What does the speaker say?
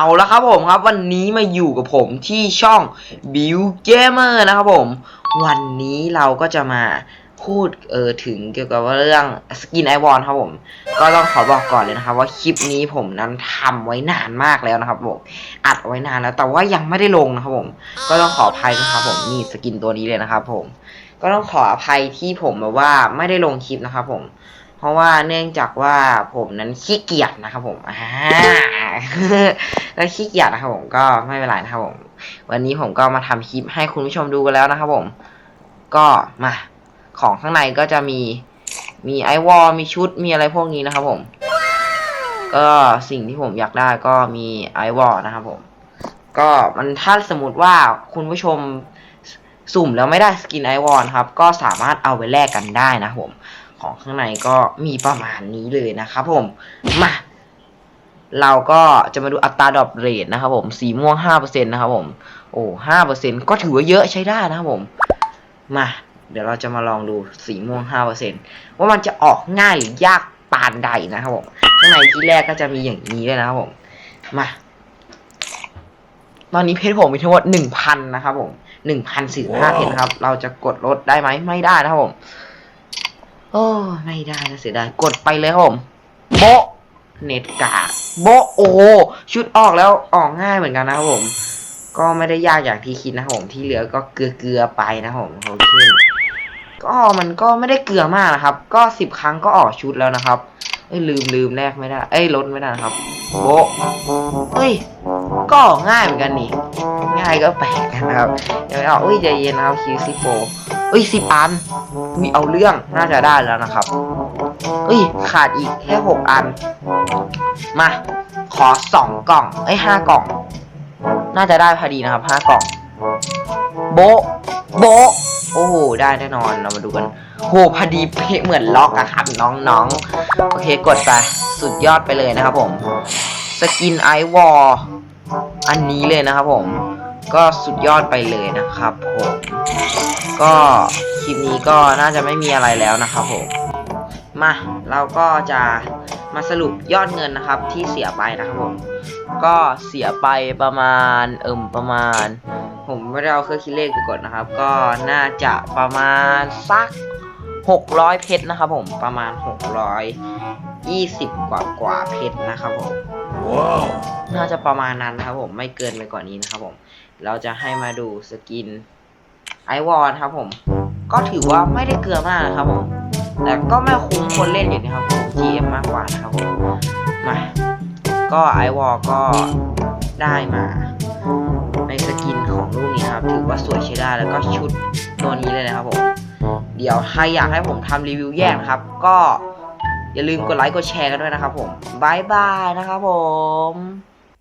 เอาแล้วครับผมครับ วันนี้มาอยู่กับผมที่ช่อง Bill Gamer นะครับผม วันนี้เราก็จะมาพูดเออถึงเกี่ยวกับเรื่องสกินไอวอนครับผม ก็ต้องขอบอกก่อนเลยนะครับ ว่าคลิปนี้ผมนั้นทำไว้นานมากแล้วนะครับผมอัดไว้นานแล้วแต่ว่ายังไม่ได้ลงนะครับผม ก็ต้องขออภัยนะครับผมนี่สกินตัวนี้เลยนะครับผม ก็ต้องขออภัยที่ผมแบบว่าไม่ได้ลงคลิปนะครับผม เพราะว่าเนื่องจากว่าผมนั้นขี้เกียจนะครับผมอ่าแล้วขี้เกียจนะครับผมก็ไม่เป็นไรนะครับผม วันนี้ผมก็มาทำคลิปให้คุณผู้ชมดูกันแล้วนะครับผม ก็มาของข้างในก็จะมีมีไอวอลมีชุดมีอะไรพวกนี้นะครับผม ก็สิ่งที่ผมอยากได้ก็มีไอวอลนะครับผม ก็มันถ้าสมมติว่าคุณผู้ชมสุ่มแล้วไม่ได้สกินไอวอลครับ ก็สามารถเอาไปแลกกันได้นะครับผม ของข้างในก็มีประมาณนี้เลยนะครับผม มาเราก็จะมาดูอัตราดรอปเรทนะครับผม สีม่วงห้าเปอร์เซ็นต์นะครับผม โอ้ห้าเปอร์เซ็นก็ถือว่าเยอะใช้ได้นะครับผม มา เดี๋ยวเราจะมาลองดูสีม่วงห้าเปอร์เซ็นว่ามันจะออกง่ายหรือยากปานใดนะครับผม ข้างในที่แรกก็จะมีอย่างนี้เลยนะครับผม มา ตอนนี้เพชรผมมีทั้งหมดหนึ่งพันนะครับผมหนึ่งพันสี่ห้าเพชรนครับ เราจะกดลดได้ไหมไม่ได้นะครับผม โอ้ไม่ได้นะเสียดายกดไปเลยครับผมโบเน็ตกาโบโอชุดออกแล้วออกง่ายเหมือนกันนะครับผม ก็ไม่ได้ยากอย่างที่คิดนะครับผมที่เหลือก็เกลือเกลือๆไปนะครับผมโอเคก็มันก็ไม่ได้เกลือมากนะครับ ก็สิบครั้งก็ออกชุดแล้วนะครับเอ้ยลืมลืมแรกไม่ได้ เอ้ยลดไม่ได้นะครับโบเฮ้ยก็ออกง่ายเหมือนกันนี่ ง่ายก็แปลกนะครับเดี๋ยวไม่เอาเอ้ยใจเย็นนะครับคิวซิโฟ เอ้ยสิบอันมีเอาเรื่องน่าจะได้แล้วนะครับเอ้ยขาดอีกแค่หกอัน มา ขอสองกล่องเอ้ยห้ากล่อง น่าจะได้พอดีนะครับห้ากล่อง โบโบโอ้โหได้แน่นอนเรามาดูกันโหพอดีเป๊ะเหมือนล็อกอะครับน้องๆ โอเคกดไปสุดยอดไปเลยนะครับผมสกินไอวอลอันนี้เลยนะครับผม ก็สุดยอดไปเลยนะครับผม ก็คลิปนี้ก็น่าจะไม่มีอะไรแล้วนะครับผมมาเราก็จะมาสรุปยอดเงินนะครับที่เสียไปนะครับผมก็เสียไปประมาณเอิมประมาณ ผมไม่ได้เอาเครื่องคิดเลขไปกดนะครับ ก็น่าจะประมาณสัก 600 เพชรนะครับผมประมาณ 620 กว่ากว่าเพชรนะครับผมน่าจะประมาณนั้นนะครับผมไม่เกินไปกว่านี้นะครับผม เราจะให้มาดูสกิน ไอวอนครับผม ก็ถือว่าไม่ได้เกลือมากนะครับผม แต่ก็ไม่คุ้มคนเล่นอย่างนี้ครับผม GM มากกว่านะครับผม มา ก็ไอวอลก็ได้มาในสกินของลูกนี้ครับ ถือว่าสวยใช้ได้แล้วก็ชุดตัวนี้เลยนะครับผม เดี๋ยวใครอยากให้ผมทำรีวิวแยกนะครับ ก็อย่าลืมกดไลค์กดแชร์กันด้วยนะครับผมบายบายนะครับผม